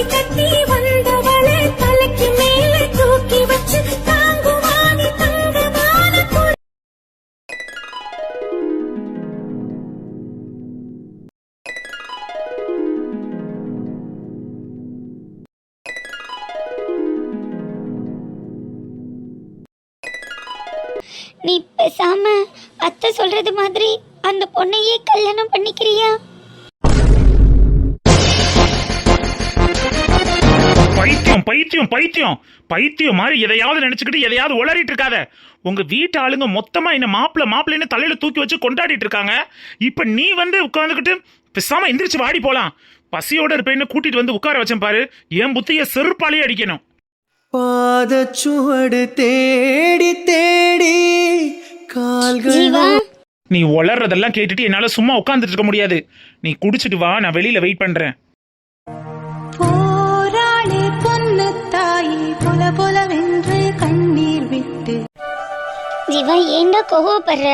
தாலி கட்டி பைத்தியம். பைத்தியம் மாதிரி எதையாவது நினைச்சுக்கிட்டு எதையாவது உளறிட்டு இருக்காத. உங்க வீட்டு ஆளுங்க மொத்தமா என்ன மாப்பிள மாப்பிள்ளைன்னு தலையில தூக்கி வச்சு கொண்டாடிட்டு இருக்காங்க. இப்ப நீ வந்து உட்காந்துக்கிட்டு பேசாம எந்திரிச்சு வாடி போலாம். பசியோட இருப்பேன்னு கூட்டிட்டு வந்து உட்கார வச்சேன் பாரு. என் புத்திய செருப்பாலே அடிக்கணும். பாதச்சுவடு தேடி தேடி கால்கள் நீ உளறதெல்லாம் கேட்டுட்டு என்னால சும்மா உட்காந்துட்டு இருக்க முடியாது. நீ குடிச்சிட்டு வா நான் வெளியில வெயிட் பண்றேன். பொலவென்று கண்ணீர் விட்டு. ஜீவா ஏண்டா கோவப்படுற?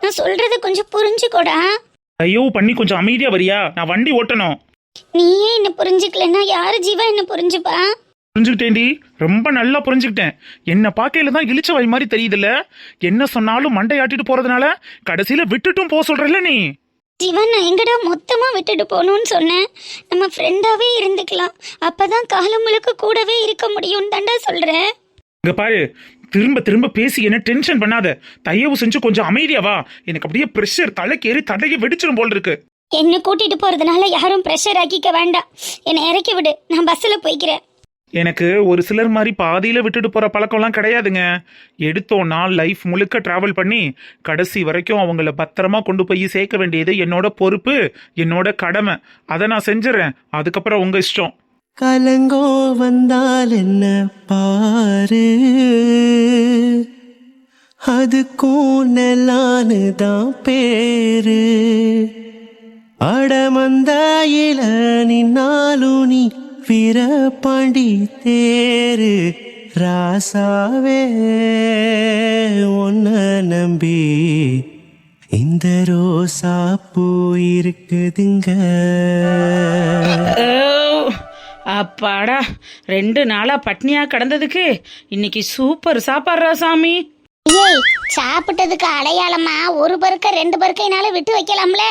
நான் சொல்றத கொஞ்சம் புரிஞ்சுக்கோடா. ஐயோ பண்ணி கொஞ்சம் அமைதியா வரியா? நான் வண்டி ஓட்டணும். நீயே என்ன புரிஞ்சுக்கலன்னா யாரு ஜீவா என்ன புரிஞ்சுப்பா? புரிஞ்சுக்கிட்டேன்டி. ரொம்ப நல்லா புரிஞ்சுக்கிட்டேன். என்ன பார்க்கையில தான் இழிச்ச வாய் மாதிரி தெரியுதுல்ல? என்ன சொன்னாலும் மண்டையாட்டிட்டு போறதுனால கடைசியில விட்டுட்டும் போக சொல்றல நீ? ஜீவா நான் எங்கடா மொத்தமா விட்டுட்டு போகணும்னு சொன்னேன்? நம்ம ஃப்ரெண்டாவே இருந்துக்கலாம். அப்பதான் காலம் முழுக்க கூடவே இருக்க முடியும்னு தாண்டா சொல்றேன். இங்க பாரு திரும்ப திரும்ப பேசி என்ன டென்ஷன் பண்ணாத. தயவு செஞ்சு கொஞ்சம் அமைதியா வா. எனக்கு அப்படியே ப்ரெஷர் தலைக்கு ஏறி தலையை வெடிச்சிடும் போல் இருக்கு. என்ன கூட்டிட்டு போறதுனால யாரும் ப்ரெஷர் ஆக்கிக்க வேண்டாம். என்னை இறக்கி விடு. நான் பஸ்ல போய்க்கிறேன். எனக்கு ஒரு சிலர் மாதிரி பாதியில் விட்டுட்டு போகிற பழக்கம்லாம் கிடையாதுங்க. எடுத்தோன்னா லைஃப் முழுக்க ட்ராவல் பண்ணி கடைசி வரைக்கும் அவங்கள பத்திரமா கொண்டு போய் சேர்க்க வேண்டியது என்னோட பொறுப்பு என்னோட கடமை. அதை நான் செஞ்சிடறேன் அதுக்கப்புறம் உங்கள் இஷ்டம். கலங்கோ வந்தால் என்ன பாரு? அதுக்கும் நெல்லானு தான் பேரு அடமந்தாயில நின்னாலும் நீ வீரபாண்டி தேரு ராசாவே உன்ன நம்பி இந்த ரோசா பூ இருக்குதுங்க. ஓ, அப்பாடா ரெண்டு நாளா பட்னியா கடந்ததுக்கு இன்னைக்கு சூப்பர் சாப்பாடுறா சாமி. ஏய் சாப்பிட்டதுக்கு அடையாளமா ஒரு பருக்க ரெண்டு பருக்கைனால விட்டு வைக்கலாம்ல.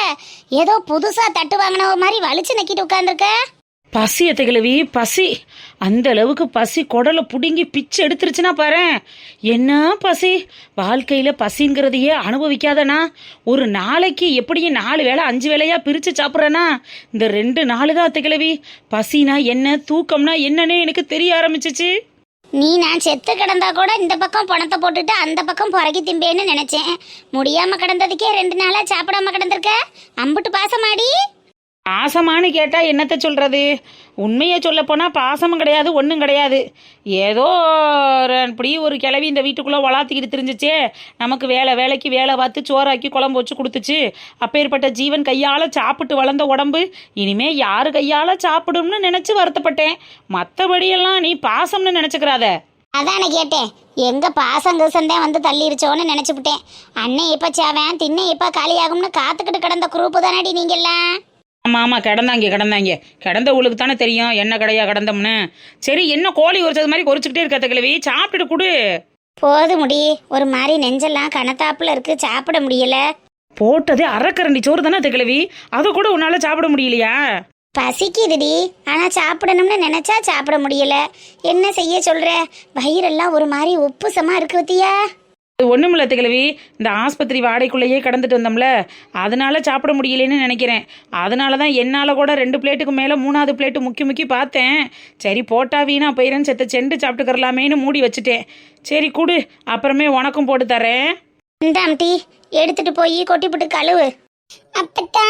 ஏதோ புதுசா தட்டு வாங்கினவ மாதிரி வலிச்சு நக்கிட்டு உட்காந்துருக்க பசி கிழவி பசி. அந்த அளவுக்கு பசி குடலை பிடுங்கி பிச்சு எடுத்துருச்சுன்னா பாரு. என்ன பசி? வாழ்க்கையில் பசிங்கிறதையே அனுபவிக்காதனா? ஒரு நாளைக்கு எப்படியும் நாலு வேளை அஞ்சு வேளையா பிரித்து சாப்பிட்றேனா? இந்த ரெண்டு நாள் தான் கிழவி பசினா என்ன தூக்கம்னா என்னன்னு எனக்கு தெரிய ஆரம்பிச்சிச்சு. நீ நான் செத்து கிடந்தா கூட இந்த பக்கம் பணத்தை போட்டுட்டு அந்த பக்கம் புறக்கி திம்பேன்னு நினைச்சேன். முடியாம கிடந்ததுக்கே ரெண்டு நாளா சாப்பிடாம கிடந்திருக்க? அம்புட்டு பாசமாடி? பாசமானு கேட்டால் என்னத்த சொல்கிறது உண்மையை சொல்ல போனால் பாசமும் கிடையாது ஒன்றும் கிடையாது. ஏதோ இப்படி ஒரு கிளவி இந்த வீட்டுக்குள்ளே வளாத்திக்கிட்டு தெரிஞ்சிச்சே. நமக்கு வேலை வேலைக்கு வேலை பார்த்து சோறாக்கி குழம்பு வச்சு கொடுத்துச்சு. அப்பேற்பட்ட ஜீவன் கையால் சாப்பிட்டு வளர்ந்த உடம்பு இனிமே யார் கையால் சாப்பிடும்னு நினச்சி வருத்தப்பட்டேன். மற்றபடியெல்லாம் நீ பாசம்னு நினச்சிக்கிறாத. அதானே கேட்டேன். எங்க பாசம் கீசந்தேன் வந்து தள்ளிருச்சோன்னு நினைச்சுப்புட்டேன் அண்ணன் இப்ப சேவன் திண்ணை இப்ப காலியாகும்னு காத்துக்கிட்டு கிடந்த குரூப்பு தானடி நீங்க எல்லாம் ஆமா ஆமா கிடந்தாங்க கிடந்தாங்க. கிடந்த உங்களுக்கு தானே தெரியும் என்ன கடையா கிடந்தோம்னு. சரி என்ன கோழி உரிச்சது மாதிரி கொறிச்சுக்கிட்டே இருக்க கிழவி? சாப்பிட்டுட்டு கொடு. போது முடி. ஒரு மாதிரி நெஞ்செல்லாம் கணத்தாப்புல இருக்கு சாப்பிட முடியல. போட்டதே அரைக்கரண்டி சோறு தானே கிழவி? அதை கூட உன்னால சாப்பிட முடியலையா? பசிக்குதுடி. ஆனா சாப்பிடணும்னு நினைச்சா சாப்பிட முடியல. என்ன செய்ய சொல்ற? வயிறெல்லாம் ஒரு மாதிரி உப்புசமா இருக்கு பத்தியா அது ஒண்ணுமில்ல கிழவி இந்த ஆஸ்பத்திரி வாடகைக்குள்ளேயே கடந்துட்டு வந்தோம்ல. அதனால சாப்பிட முடியலன்னு நினைக்கிறேன். அதனால தான் என்னால் கூட ரெண்டு பிளேட்டுக்கு மேலே மூணாவது பிளேட்டு முக்கி முக்கி பார்த்தேன். சரி போட்டா வீணா போயிரன்னு செத்த செண்டு சாப்பிட்டுக்கறலாமேன்னு மூடி வச்சுட்டேன். சரி குடு. அப்புறமே உனக்கும் போட்டு தரேன். இந்த டீ எடுத்துட்டு போய் கொட்டிப்புட்டு கழுவு. அப்பத்தா.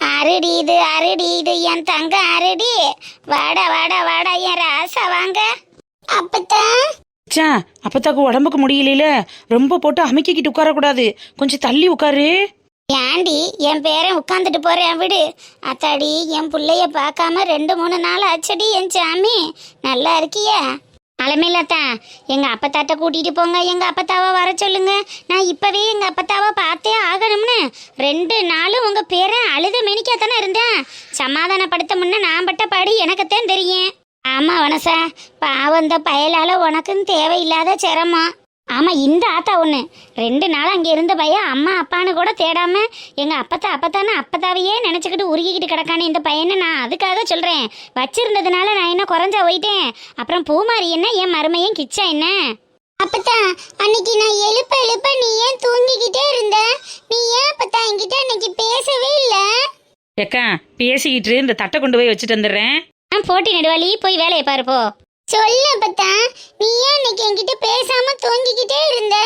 அருடி இது அருடி. இது என் தங்க அருடி. வாடா வாடா வாடா. என் ராசா வாங்க. அப்பத்தா. சா அப்பத்தாக்கு உடம்புக்கு முடியல ரொம்ப போட்டு அமைக்கிக்கிட்டு உட்காரக்கூடாது. கொஞ்சம் தள்ளி உட்காரு. ஏண்டி என் பேரன் உட்காந்துட்டு போறேன் விடு. அத்தாடி என் பிள்ளைய பார்க்காம ரெண்டு மூணு நாள் ஆச்சடி என் சாமி. நல்லா இருக்கியா? அலமேலத்தான் எங்க அப்பத்தாட்ட கூட்டிட்டு போங்க எங்க அப்பத்தாவை வர சொல்லுங்க. நான் இப்பவே எங்க அப்பத்தாவை பார்த்தே ஆகணும்னு ரெண்டு நாளும் உங்க பேரை அழுத மெனிக்காத்தானே இருந்தேன். சமாதானப்படுத்த முன்ன நான் பட்ட பாடு எனக்குத்தான் தெரியும். ஆமா வனசா. பாவம் இந்த பயலால உனக்கும் தேவையில்லாத சிரமம். ஆமா இந்த ஆத்தா ஒண்ணு. ரெண்டு நாள் அங்க இருந்த பையன் அம்மா அப்பான்னு கூட தேடாம எங்க அப்பத்தா அப்பத்தானே அப்பத்தாவையே நினைச்சுக்கிட்டு உருகிக்கிட்டு கிடக்கானே இந்த பையனை நான் அதுக்காக சொல்றேன். வச்சிருந்ததுனால நான் என்ன குறைஞ்சா போயிட்டேன். அப்புறம் பூமாரி என்ன என் மருமையும் கிச்சா என்ன? அப்பத்தா அன்னைக்கு நான் எழுப்ப எழுப்ப நீ ஏன் தூங்கிக்கிட்டே இருந்த? நீ ஏன் அப்பத்தா என்கிட்ட அன்னைக்கு பேசவே இல்ல? ஏக்கா பேசிக்கிட்டு இந்த தட்டை கொண்டு போய் வச்சுட்டு வந்துடுறேன். நான் போட்டி நடுவாளி போய் வேலையை பாரு போ. சொல்லு அப்பத்தா. நீ ஏன் அன்னைக்கு என்கிட்ட பேசாம தூங்கிக்கிட்டே இருந்த?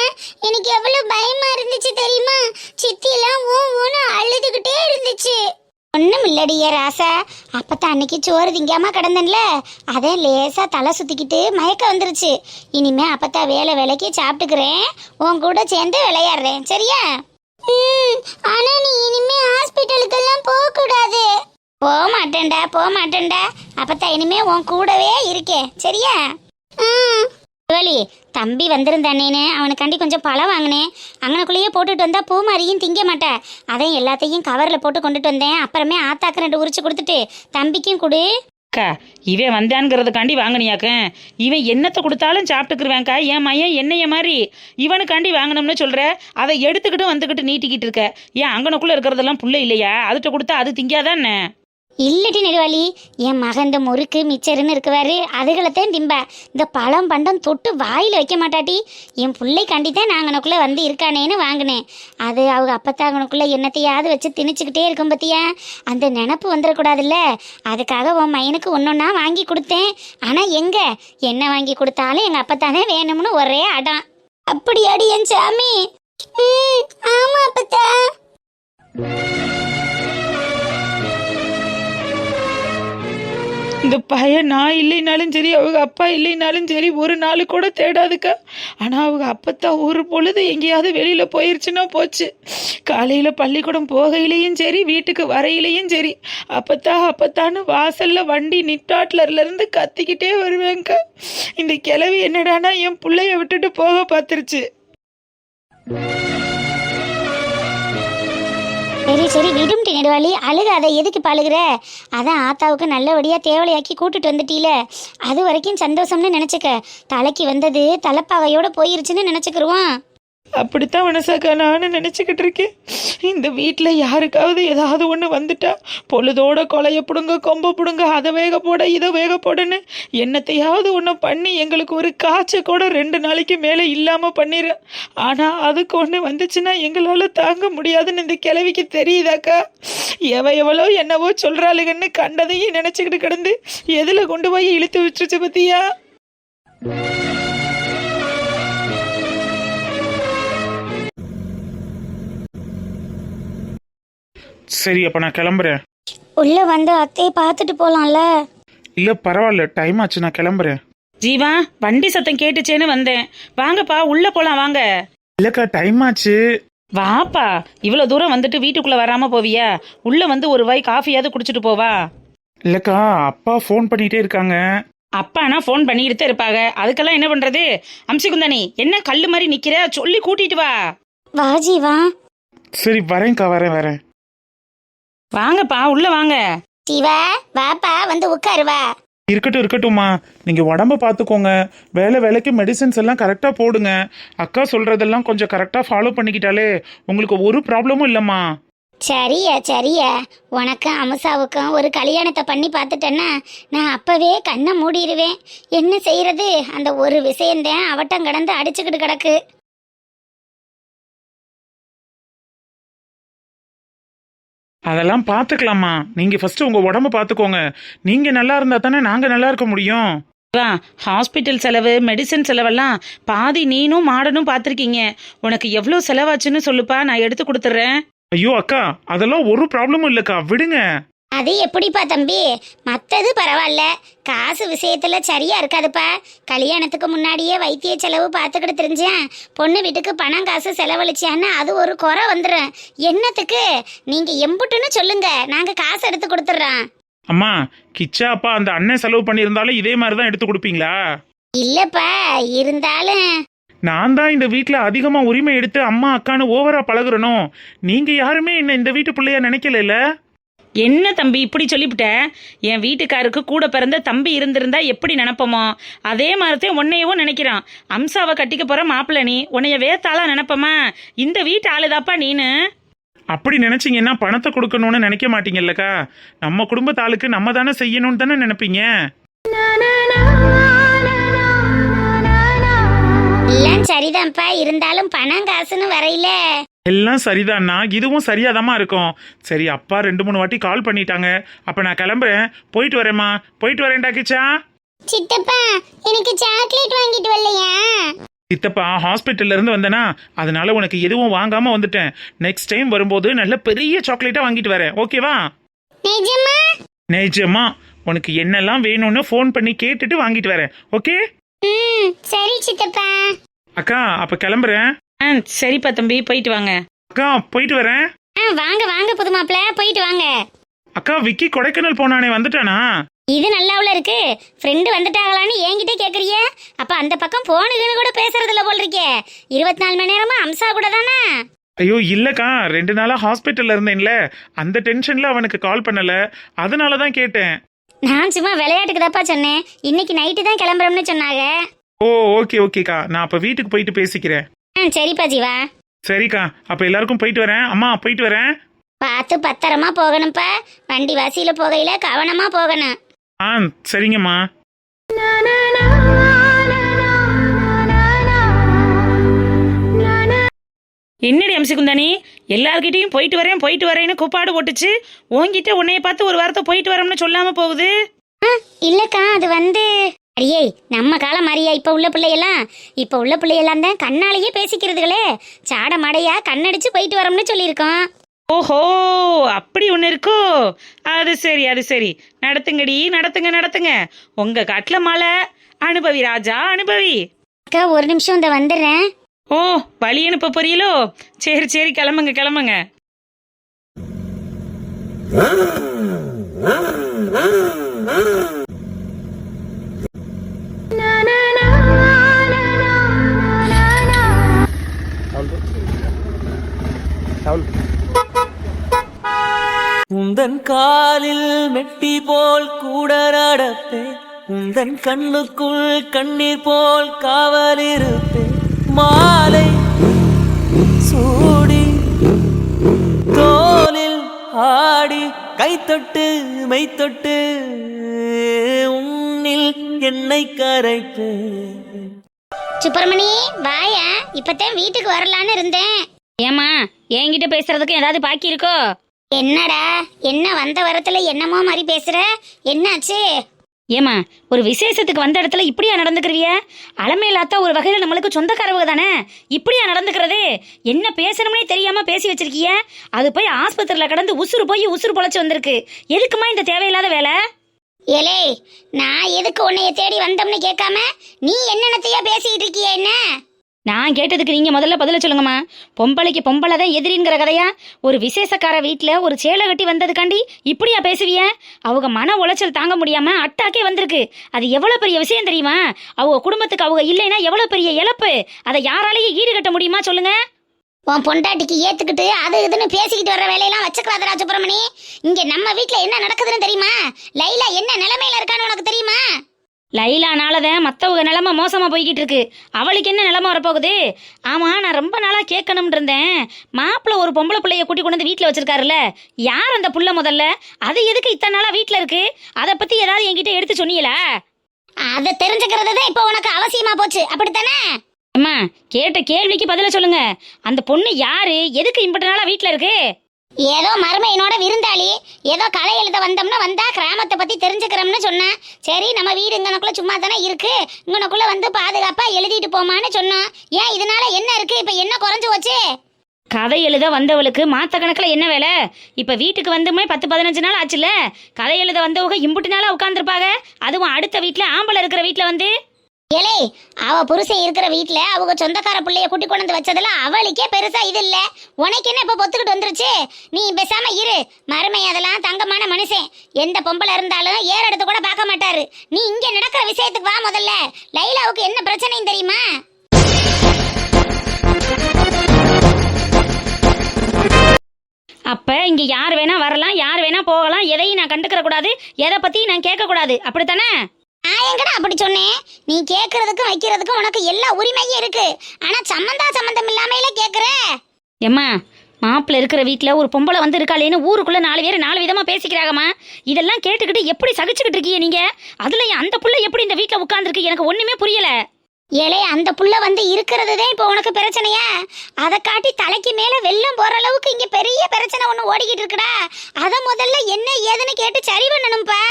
எனக்கு எவ்வளவு பயமா இருந்துச்சு தெரியுமா? சித்தி எல்லாம் ஊ ஊன்னு அழுதுகிட்டே இருந்துச்சு. ஒண்ணும் இல்லடியே ராசா. அப்பத்தான் அன்னைக்கு சோறு திங்காம கிடந்தன்ல அதே லேசா தலை சுத்திக்கிட்டு மயக்கம் வந்துருச்சு. இனிமே அப்பத்தா வேலை வேலைக்கு சாப்பிட்டுக்கிறேன். உன் கூட சேர்ந்து விளையாடுறேன் சரியா? ஆனா நீ இனிமே ஹாஸ்பிட்டலுக்கெல்லாம் போக கூடாது போக மாட்டேன்டா போக மாட்டேன்டா அப்பத்தான் இனிமே உன் கூடவே இருக்கேன் சரியா? வலி தம்பி வந்திருந்தானேன்னு அவனுக்காண்டி கொஞ்சம் பழம் வாங்கினேன் அங்கனக்குள்ளேயே போட்டுட்டு வந்தா பூ மாதிரியும் திங்க மாட்டேன் அதையும் எல்லாத்தையும் கவரில் போட்டு கொண்டுட்டு வந்தேன். அப்புறமே ஆத்தாக்கு ரெண்டு உரிச்சு கொடுத்துட்டு தம்பிக்கும் கொடு. அக்கா இவன் வந்தான்ங்கிறதுக்காண்டி வாங்கினியாக்க. இவன் என்னத்தை கொடுத்தாலும் சாப்பிட்டுக்குருவேன்க்கா. என் மையன் என்னைய மாதிரி இவனுக்காண்டி வாங்கணும்னு சொல்ற. அதை எடுத்துக்கிட்டு வந்துக்கிட்டு நீட்டிக்கிட்டு இருக்க. ஏன் அங்கனக்குள்ள இருக்கிறதெல்லாம் புள்ள இல்லையா? அதுட்ட கொடுத்தா அது திங்காதானே? இல்லட்டி நெடுவாளி என் மகன் இந்த முறுக்கு மிச்சருன்னு இருக்குவாரு அதுகளைத்தான் திம்ப. இந்த பழம் பண்டம் தொட்டு வாயில் வைக்க மாட்டாட்டி. என் பிள்ளை கண்டித்தான் நான் வந்து இருக்கானேன்னு வாங்கினேன். அது அவங்க அப்பத்தாங்கனுக்குள்ளே என்னத்தையாவது வச்சு திணிச்சுக்கிட்டே இருக்கும் பத்தியா? அந்த நினப்பு வந்துடக்கூடாதுல்ல அதுக்காக உன் பையனுக்கு ஒன்றுன்னா வாங்கி கொடுத்தேன். ஆனால் எங்கே? என்ன வாங்கி கொடுத்தாலும் எங்கள் அப்பத்தானே வேணும்னு ஒரே அடம். அப்படியாடி என் சாமி? ஆமாம் அப்பத்தா. இந்த பையன் நான் இல்லைனாலும் சரி அவங்க அப்பா இல்லைனாலும் சரி ஒரு நாள் கூட தேடாதுக்கா. ஆனால் அவங்க அப்பத்தான் ஒரு பொழுது எங்கேயாவது வெளியில் போயிருச்சுன்னா போச்சு. காலையில் பள்ளிக்கூடம் போகையிலையும் சரி வீட்டுக்கு வரையிலையும் சரி. அப்பத்தா அப்பத்தான்னு வாசலில் வண்டி நிட்டாட்லர்லேருந்து கத்திக்கிட்டே வருவேங்க்கா இந்த கிளவி என்னடானா என் பிள்ளைய விட்டுட்டு போக பார்த்துருச்சு. சரி சரி விடும்டி நெடுவாளி. அழுகாத எதுக்கு பழுகுற? அதான் ஆத்தாவுக்கு நல்லபடியாக தேவலையாக்கி கூட்டுட்டு வந்துட்டீல. அது வரைக்கும் சந்தோஷம்னு நினச்சிக்க. தலைக்கு வந்தது தலைப்பாகையோட போயிருச்சுன்னு நினச்சிக்கிருவான். அப்படித்தான் மனசாக்கா நானும் நினச்சிக்கிட்டு இருக்கேன். இந்த வீட்டில் யாருக்காவது ஏதாவது ஒன்று வந்துட்டா பொழுதோட கொலைய பிடுங்க கொம்ப பிடுங்க அதை வேக போட இதை வேக போடன்னு என்னத்தையாவது ஒன்று பண்ணி எங்களுக்கு ஒரு காய்ச்ச கூட ரெண்டு நாளைக்கு மேலே இல்லாமல் பண்ணிடு ஆனால் அதுக்கு ஒன்று வந்துச்சுன்னா எங்களால் தாங்க முடியாதுன்னு இந்த கிழவிக்கு தெரியுதாக்கா? எவ எவ்வளோ என்னவோ சொல்கிறாளுங்கன்னு கண்டதையும் நினச்சிக்கிட்டு கிடந்து எதில் கொண்டு போய் இழுத்து விட்டுருச்சு பத்தியா? சரி அப்ப நான் கிளம்புறேன். உள்ள வந்து அத்தையை பார்த்துட்டு போலாம்ல? இல்ல பரவாயில்ல டைம் ஆச்சு நான் கிளம்புறேன். ஜீவா வண்டி சத்தம் கேட்டுச்சேன்னு வந்தேன். வாங்கப்பா உள்ள போலாம் வாங்க. இல்லக்கா டைம் ஆச்சு. வாப்பா இவ்வளவு தூரம் வந்துட்டு வீட்டுக்குள்ள வராம போவியா? உள்ள வந்து ஒரு வாய் காஃபியாவது குடிச்சிட்டு போவா? இல்லக்கா அப்பா ஃபோன் பண்ணிட்டே இருக்காங்க. அப்பானா ஃபோன் பண்ணிக்கிட்டு தான் இருப்பாங்க. அதுக்கெல்லாம் என்ன பண்றது? அம்சிகுந்தானி என்ன கல்லு மாதிரி நிக்கிற? சொல்லி கூட்டிட்டு வா. வா ஜீவா. சரி வரேன்க்கா வரேன் வரேன். வாங்கப்பா உள்ள வாங்க. ஜீவா வாப்பா வந்து உட்காரு வா. இருக்கட்டும் இருக்கட்டும்மா. நீங்க உடம்ப பார்த்துக்கோங்க வேலை வேலைக்கு மெடிசின்ஸ் எல்லாம் கரெக்டா போடுங்க. அக்கா சொல்றதெல்லாம் கொஞ்சம் கரெக்டா ஃபாலோ பண்ணிக்கிட்டாலே உங்களுக்கு ஒரு ப்ராப்ளமும் இல்லம்மா. சரியா சரியா. உனக்கும் அமுசாவுக்கும் ஒரு கல்யாணத்தை பண்ணி பார்த்துட்டேன்னா நான் அப்பவே கண்ணை மூடிடுவேன் என்ன செய்யறது? அந்த ஒரு விஷயம்தான் அவட்டம் கடந்து அடிச்சுக்கிட்டு கிடக்கு. அதெல்லாம் பார்த்துக்கலாம்மா நீங்க ஃபர்ஸ்ட் உங்க உடம்ப பார்த்துக்கோங்க நீங்க நல்லா இருந்தா தானே நாங்க நல்லா இருக்க முடியும். வா ஹாஸ்பிட்டல் செலவு மெடிசன் செலவெல்லாம் பாதி நீனும் மாடனும் பார்த்துருக்கீங்க உனக்கு எவ்வளோ செலவாச்சுன்னு சொல்லுப்பா நான் எடுத்து கொடுத்துட்றேன் ஐயோ அக்கா அதெல்லாம் ஒரு ப்ராப்ளமும் இல்லக்கா. விடுங்க. அது எப்படிப்பா தம்பி? மற்றது பரவாயில்ல காசு விஷயத்துல சரியா இருக்காதுப்பா. கல்யாணத்துக்கு முன்னாடியே வைத்திய செலவு பார்த்துக்கிட்டு தெரிஞ்சேன். பொண்ணு வீட்டுக்கு பணம் காசு செலவழிச்சான்னு அது ஒரு குறை வந்துடும் என்னத்துக்கு? நீங்க எம்புட்டுன்னு சொல்லுங்க. நாங்க காசு எடுத்து கொடுத்துட்றோம் அம்மா கிச்சா அப்பா அந்த அண்ணன் செலவு பண்ணியிருந்தாலும் இதே மாதிரி தான் எடுத்து கொடுப்பீங்களா? இல்லப்பா இருந்தாலும். நான் தான் இந்த வீட்ல அதிகமா உரிமை எடுத்து அம்மா அக்கான்னு ஓவரா பழகுறனோ? நீங்க யாருமே என்ன இந்த வீட்டு பிள்ளையா நினைக்கல என்ன தம்பி இப்படி சொல்லிவிட்ட? என் வீட்டுக்காருக்கு கூட பிறந்த தம்பி இருந்திருந்தா எப்படி நினைப்போமோ? அதே மாதிரிதான் உன்னையவும் நினைக்கிறான். அம்சாவை கட்டிக்க போற மாப்பிள்ள நீ உன்னைய வேத்தாளா நினைப்பமா? இந்த வீட்டு ஆளுதாப்பா நீனு. அப்படி நினைச்சீங்கன்னா பணத்தை கொடுக்கணும்னு நினைக்க மாட்டீங்கல்லக்கா. நம்ம குடும்பத்தாளுக்கு நம்ம தானே செய்யணும்னு தானே நினைப்பீங்க? எல்லாம் சரிதான்ப்பா. இருந்தாலும் பணம் காசுன்னு வரையில. எல்லாம் சரிதான்னா இதுவும் சரியாதாம்மா இருக்கும். சரி அப்பா ரெண்டு மூணு வாட்டி கால் பண்ணிட்டாங்க. அப்ப நான் கிளம்புறேன். போயிட்டு வரேம்மா. போயிட்டு வரேன்டா கிச்சா. சித்தப்பா எனக்கு சாக்லேட் வாங்கிட்டு வரலையா? சித்தப்பா ஹாஸ்பிட்டல்ல இருந்து வந்தேனா அதனால உனக்கு எதுவும் வாங்காம வந்துட்டேன். நெக்ஸ்ட் டைம் வரும்போது நல்ல பெரிய சாக்லேட்டா வாங்கிட்டு வரேன். ஓகேவா நிஜமா? நிஜமா. உனக்கு என்னெல்லாம் வேணும்னு ஃபோன் பண்ணி கேட்டுட்டு வாங்கிட்டு வரேன். ஓகே ம் சரி சித்தப்பா. அக்கா அப்ப கிளம்புறேன். ஆ சரிப்பா தம்பி போயிட்டு வாங்க. அக்கா போயிட்டு வரேன். ஆ வாங்க வாங்க புது மாப்பிள்ள போயிட்டு வாங்க. அக்கா விக்கி கொடைக்கானல் போனானே வந்துட்டானா? இது நல்லாவுல இருக்கு. ஃப்ரெண்டு வந்துட்டாங்களான்னு என்கிட்ட கேக்குறிய. அப்ப அந்த பக்கம் போனுக்குன்னு கூட பேசுறது இல்ல போல் இருக்கே இருபத்தி நாலு மணி நேரமா அம்சா கூட தானே? ஐயோ இல்லக்கா. ரெண்டு நாளா ஹாஸ்பிட்டல்ல இருந்தேன்ல. அந்த டென்ஷன்ல அவனுக்கு கால் பண்ணல. அதனால தான் கேட்டேன். நான் சும்மா விளையாட்டுக்கு தாப்பா சொன்னேன். இன்னைக்கு நைட்டு தான் கிளம்புறோம்னு சொன்னாங்க. ஓ ஓகே ஓகேக்கா. நான் அப்ப வீட்டுக்கு போயிட்டு பேசிக்கிறேன். ஆ சரிப்பா ஜீவா. சரிக்கா அப்ப எல்லாருக்கும் போயிட்டு வரேன். அம்மா போயிட்டு வரேன். பார்த்து பத்திரமா போகணும்ப்பா. வண்டி வசியில போகையில கவனமா போகணும். ஆ சரிங்கம்மா. என்னடி அம்சகுந்தானி? எல்லார்கிட்டயும் போயிட்டு வரேன் போயிட்டு வரேன்னு கூப்பாடு போட்டுச்சு. உன்கிட்ட உன்னைய பார்த்து ஒரு வாரத்தை போயிட்டு வரோம்னு சொல்லாம போகுது. இல்லக்கா அது வந்து அடியே நம்ம காலம் மாதிரியா இப்ப உள்ள பிள்ளையெல்லாம்? இப்ப உள்ள பிள்ளையெல்லாம் தான் கண்ணாலேயே பேசிக்கிறதுகளே. சாட மடையா கண்ணடிச்சு போயிட்டு வரோம்னு சொல்லியிருக்கோம். ஓஹோ அப்படி ஒன்று இருக்கோ? அது சரி அது சரி. நடத்துங்கடி நடத்துங்க நடத்துங்க. உங்க காட்டுல மழை. அனுபவி ராஜா அனுபவி. அக்கா ஒரு நிமிஷம் இந்த வந்துடுறேன். ஓ வழி அனுப்ப போறீங்களோ? சரி சரி கிளம்புங்க கிளம்புங்க. உந்தன் காலில் மெட்டி போல் கூட நடப்பேன் உந்தன் கண்ணுக்குள் கண்ணீர் போல் காவலிருப்பேன் மாலை சூடி தோலில் ஆடி கைத்தொட்டு மெய்த்தொட்டு உன்னில் என்னை கரைப்பேன் சுப்பிரமணி வாயா இப்பதான் வீட்டுக்கு வரலான்னு இருந்தேன். ஏமா என்கிட்ட பேசுறதுக்கு ஏதாவது பாக்கி இருக்கோ? என்னடா என்ன வந்த வரத்துல என்னமோ மாதிரி பேசுற? என்னாச்சு? ஏமா ஒரு விசேஷத்துக்கு வந்த இடத்துல இப்படியா நடந்துக்கிறிய? அலமையிலாத்தா ஒரு வகையில நம்மளுக்கு சொந்தக்காரவங்க தானே? இப்படியா நடந்துக்கிறது? என்ன பேசணும்னே தெரியாம பேசி வச்சிருக்கிய? அது போய் ஆஸ்பத்திரியில கடந்து உசுறு போய் உசுறு பொழைச்சு வந்திருக்கு. எதுக்குமா இந்த தேவையில்லாத வேலை? ஏலே நான் எதுக்கு உன்னைய தேடி வந்தோம்னு கேட்காம நீ என்னென்னத்தையா பேசிட்டு இருக்கிய என்ன? நான் கேட்டதுக்கு நீங்கள் முதல்ல பதில சொல்லுங்கம்மா. பொம்பளைக்கு பொம்பளை தான் எதிரிங்கிற கதையா? ஒரு விசேஷக்கார வீட்டில் ஒரு சேலை கட்டி வந்ததுக்காண்டி இப்படியா பேசுவிய? அவங்க மன உளைச்சல் தாங்க முடியாமல் அட்டாக்கே வந்திருக்கு. அது எவ்வளோ பெரிய விஷயம் தெரியுமா? அவங்க குடும்பத்துக்கு அவங்க இல்லைன்னா எவ்வளோ பெரிய இழப்பு? அதை யாராலேயே ஈடுகட்ட முடியுமா சொல்லுங்க? உன் பொண்டாட்டிக்கு ஏத்துக்கிட்டு அது இதுன்னு பேசிக்கிட்டு வர்ற வேலையெல்லாம் வச்சுக்கலாதரா சுப்பிரமணி. இங்க நம்ம வீட்டுல என்ன நடக்குதுன்னு தெரியுமா? லைலா என்ன நிலைமையில இருக்கான்னு உனக்கு தெரியுமா? லைலானாலதான் மத்தவங்க நிலைமை மோசமா போய்கிட்டு இருக்கு அவளுக்கு என்ன நிலைமை வரப்போகுது? ஆமா நான் ரொம்ப நாளா கேட்கணும்னு இருந்தேன். மாப்பிள்ள ஒரு பொம்பளை பிள்ளைய கூட்டி கொண்டு வந்து வீட்டுல வச்சிருக்காருல்ல? யார் அந்த புள்ள முதல்ல? அது எதுக்கு இத்தனை நாளா வீட்டுல இருக்கு? அதை பத்தி ஏதாவது என்கிட்ட எடுத்து சொன்னீங்களா? அதை தெரிஞ்சுக்கிறது தான் இப்போ உனக்கு அவசியமா போச்சு. அப்படித்தானே? அம்மா கேட்ட கேள்விக்கு பதில சொல்லுங்க. அந்த பொண்ணு யாரு? எதுக்கு இம்பட்ட நாளா வீட்டுல இருக்கு? ஏதோ மருமையனோட விருந்தாளி. ஏதோ கலை எழுத வந்தோம்னா வந்தா கிராமத்தை பத்தி தெரிஞ்சுக்கிறோம்னு சொன்னேன் சரி நம்ம வீடு இங்கனக்குள்ள சும்மா தானே இருக்கு. இங்கனக்குள்ள வந்து பாதுகாப்பா எழுதிட்டு போமான்னு சொன்னோம் ஏன் இதனால என்ன இருக்கு? இப்ப என்ன குறைஞ்சு வச்சு கதை எழுத வந்தவளுக்கு மாத்த கணக்கில் என்ன வேலை? இப்போ வீட்டுக்கு வந்துமே பத்து பதினஞ்சு நாள் ஆச்சுல்ல கதை எழுத வந்தவங்க இம்புட்டு நாளாக உட்காந்துருப்பாங்க அதுவும் அடுத்த வீட்டில் ஆம்பளை இருக்கிற வீட்டில் வந்து. ஏலே அவ புருஷன் இருக்கிற வீட்ல அவங்க சொந்தக்கார பிள்ளைய கூட்டி கொண்டு வந்து வச்சதுல அவளுக்கே பெருசா இது இல்ல. உனக்கு என்ன இப்ப பொத்துக்கிட்டு வந்துருச்சு? நீ பேசாம இரு. மருமை அதெல்லாம் தங்கமான மனுஷன். எந்த பொம்பளை இருந்தாலும் ஏற எடுத்து கூட பார்க்க மாட்டாரு. நீ இங்க நடக்கிற விஷயத்துக்கு வா முதல்ல. லைலாவுக்கு என்ன பிரச்சனையும் தெரியுமா? அப்ப இங்க யார் வேணா வரலாம் யார் வேணா போகலாம் எதையும் நான் கண்டுக்கிற கூடாது எதை பத்தியும் நான் கேட்க கூடாது அப்படித்தானே? நான் எங்கடா அப்படி சொன்னேன் நீ கேக்குறதுக்கும் வைக்கிறதுக்கும் உனக்கு எல்லா உரிமையும் இருக்கு. ஆனா சம்மந்தா சம்மந்தம் இல்லாமையில கேக்குற? எம்மா மாப்பிள்ள இருக்கிற வீட்டில் ஒரு பொம்பளை வந்து இருக்காளேன்னு ஊருக்குள்ள நாலு பேர் நாலு விதமா பேசிக்கிறாங்கம்மா. இதெல்லாம் கேட்டுக்கிட்டு எப்படி சகிச்சுக்கிட்டு இருக்கீங்க நீங்க? அதுல அந்த புள்ள எப்படி இந்த வீட்டில் உட்காந்துருக்கு எனக்கு ஒண்ணுமே புரியல. ஏலே அந்த புள்ள வந்து இருக்கிறதுதான் இப்போ உனக்கு பிரச்சனையா? அதை காட்டி தலைக்கு மேல வெள்ளம் போற அளவுக்கு இங்க பெரிய பிரச்சனை ஒண்ணு ஓடிக்கிட்டு இருக்குடா. அத முதல்ல என்ன ஏதுன்னு கேட்டு சரி பண்ணணும்ப்பா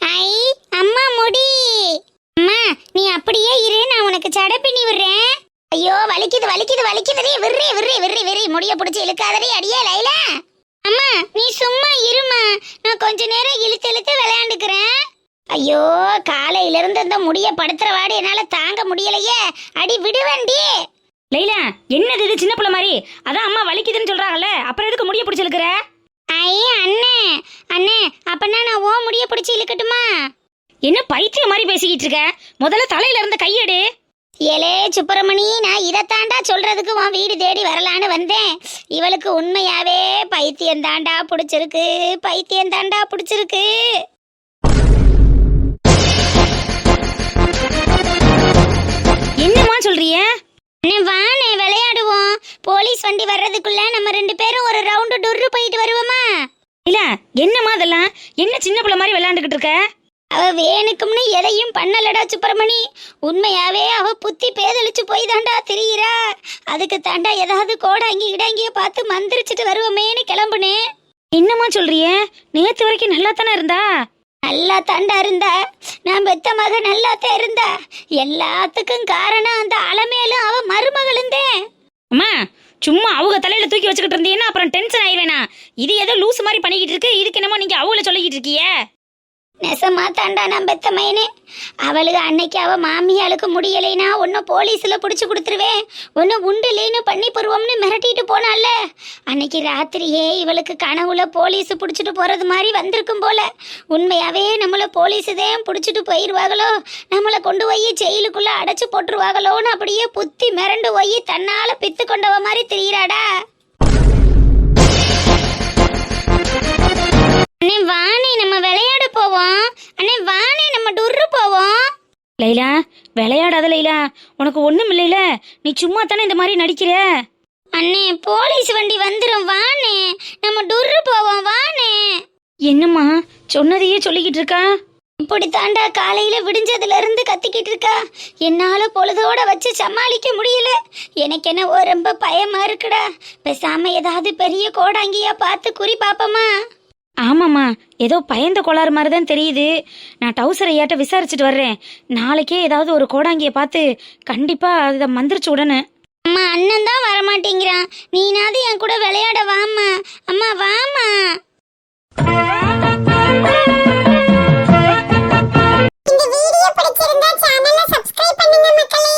ஐ அம்மா முடி அம்மா நீ அப்படியே இரு நான் உனக்கு சடை பின்னி விடுறேன் ஐயோ வலிக்குது வலிக்குது வலிக்குதுடி விர்றி விர்றி விர்றி விர்றி. முடிய பிடிச்சி இழுக்காதடி அடியே லைலா. அம்மா நீ சும்மா இருமா நான் கொஞ்ச நேரம் இழுத்து இழுத்து விளையாண்டுக்கிறேன். ஐயோ காலையில இருந்து இந்த முடிய படுத்துற வாடி என்னால தாங்க முடியலையே. அடி விடுவண்டி லைலா என்னது இது சின்ன புள்ள மாதிரி? அதான் அம்மா வலிக்குதுன்னு சொல்றாங்கல்ல அப்புறம் எதுக்கு முடிய பிடிச்சிருக்கிற ஐ அண்ணே அண்ணே அப்பனா நான் ஓ முடிய பிடிச்சி இழுக்கட்டுமா? என்ன பைத்தியம் மாதிரி பேசிக்கிட்டு இருக்க? முதல்ல தலையில இருந்த கையெடு. ஏலே சுப்பிரமணி நான் இதைத்தாண்டா சொல்றதுக்கு உன் வீடு தேடி வரலான்னு வந்தேன். இவளுக்கு உண்மையாவே பைத்தியம் தாண்டா பிடிச்சிருக்கு பைத்தியம் தாண்டா பிடிச்சிருக்கு. என்னம்மா சொல்றிய? வாண்ணே விளையாடுவோம். போலீஸ் வண்டி வர்றதுக்குள்ள நம்ம ரெண்டு பேரும் ஒரு ரவுண்டு டொர்ரு போயிட்டு வருவோமா? இல்ல என்னம்மா அதெல்லாம்? என்ன சின்ன புள்ள மாதிரி விளையாண்டுக்கிட்டு இருக்க? அவ வேணுக்கும்னு எதையும் பண்ணலடா சுப்பிரமணி. உண்மையாவே அவ புத்தி பேதலிச்சு போய் தாண்டா திரியிறா. அதுக்கு தாண்டா ஏதாவது கோடாங்கி கிடாங்கிய பார்த்து மந்திரிச்சிட்டு வருவோமேன்னு கிளம்புனேன் என்னம்மா சொல்றிய? நேத்து வரைக்கும் நல்லா தானே இருந்தா? நல்லா தாண்டா இருந்தா. நான் பெத்த மக நல்லா தான் இருந்தா. எல்லாத்துக்கும் காரணம் அந்த அலமேலும் அவ மருமகளுந்தேன். அம்மா சும்மா அவங்க தலையில தூக்கி வச்சுக்கிட்டு இருந்தீங்கன்னா அப்புறம் டென்ஷன் ஆயிடுவேனா? இது ஏதோ லூஸ் மாதிரி பண்ணிக்கிட்டு இருக்கு. இதுக்கு என்னமோ நீங்க அவங்கள சொல்லிக்கிட்டு இருக்கீங்க. நெசமா தாண்டா நான் பெத்த மயனே அவளுக்கு அன்னைக்கு அவ மாமியாளுக்கு முடியலைனா ஒன்னு போலீஸ்ல புடிச்சு கொடுத்துருவேன். ஒன்று உண்டு இல்லைன்னு பண்ணி போருவோம்னு மிரட்டிட்டு போனால அன்னைக்கு ராத்திரியே இவளுக்கு கனவுல போலீஸ் பிடிச்சிட்டு போறது மாதிரி வந்திருக்கும் போல. உண்மையாவே நம்மள போலீஸ் தான் பிடிச்சிட்டு போயிடுவாங்களோ நம்மள கொண்டு போய் ஜெயிலுக்குள்ள அடைச்சு போட்டுருவாங்களோன்னு அப்படியே புத்தி மிரண்டு போய் தன்னால பித்து கொண்டவ மாதிரி தெரியிறாடா. அண்ணே வாணி நம்ம விளையாட போவோம். அண்ணே வாணி நம்ம டுர்ரு போவோம். லைலா விளையாடாத லைலா. உனக்கு ஒண்ணும் இல்லைல. நீ சும்மா தானே இந்த மாதிரி நடிக்கிற? அண்ணே போலீஸ் வண்டி வந்துரும். வாணே நம்ம டுர்ரு போவோம். வாணே என்னம்மா சொன்னதையே சொல்லிக்கிட்டு இருக்கா? இப்படி தாண்டா காலையில விடிஞ்சதுல இருந்து கத்திக்கிட்டு இருக்கா. என்னால பொழுதோட வச்சு சமாளிக்க முடியல. எனக்கு என்ன ரொம்ப பயமா இருக்குடா. பேசாம ஏதாவது பெரிய கோடாங்கியா பார்த்து குறி பாப்பமா ஆமாம்மா ஏதோ பயந்த கோளாறு மாதிரி தான் தெரியுது. நான் டவுசரை ஐயாட்ட விசாரிச்சுட்டு வர்றேன். நாளைக்கே ஏதாவது ஒரு கோடாங்கியை பார்த்து கண்டிப்பாக அதை மந்திரிச்சு உடனே அம்மா அண்ணன் தான் வரமாட்டேங்கிறான். நீனாவது என் கூட விளையாட வாமா அம்மா வாமா இந்த வீடியோ பிடிச்சிருந்தா சேனலை சப்ஸ்கிரைப் பண்ணுங்க மக்களே.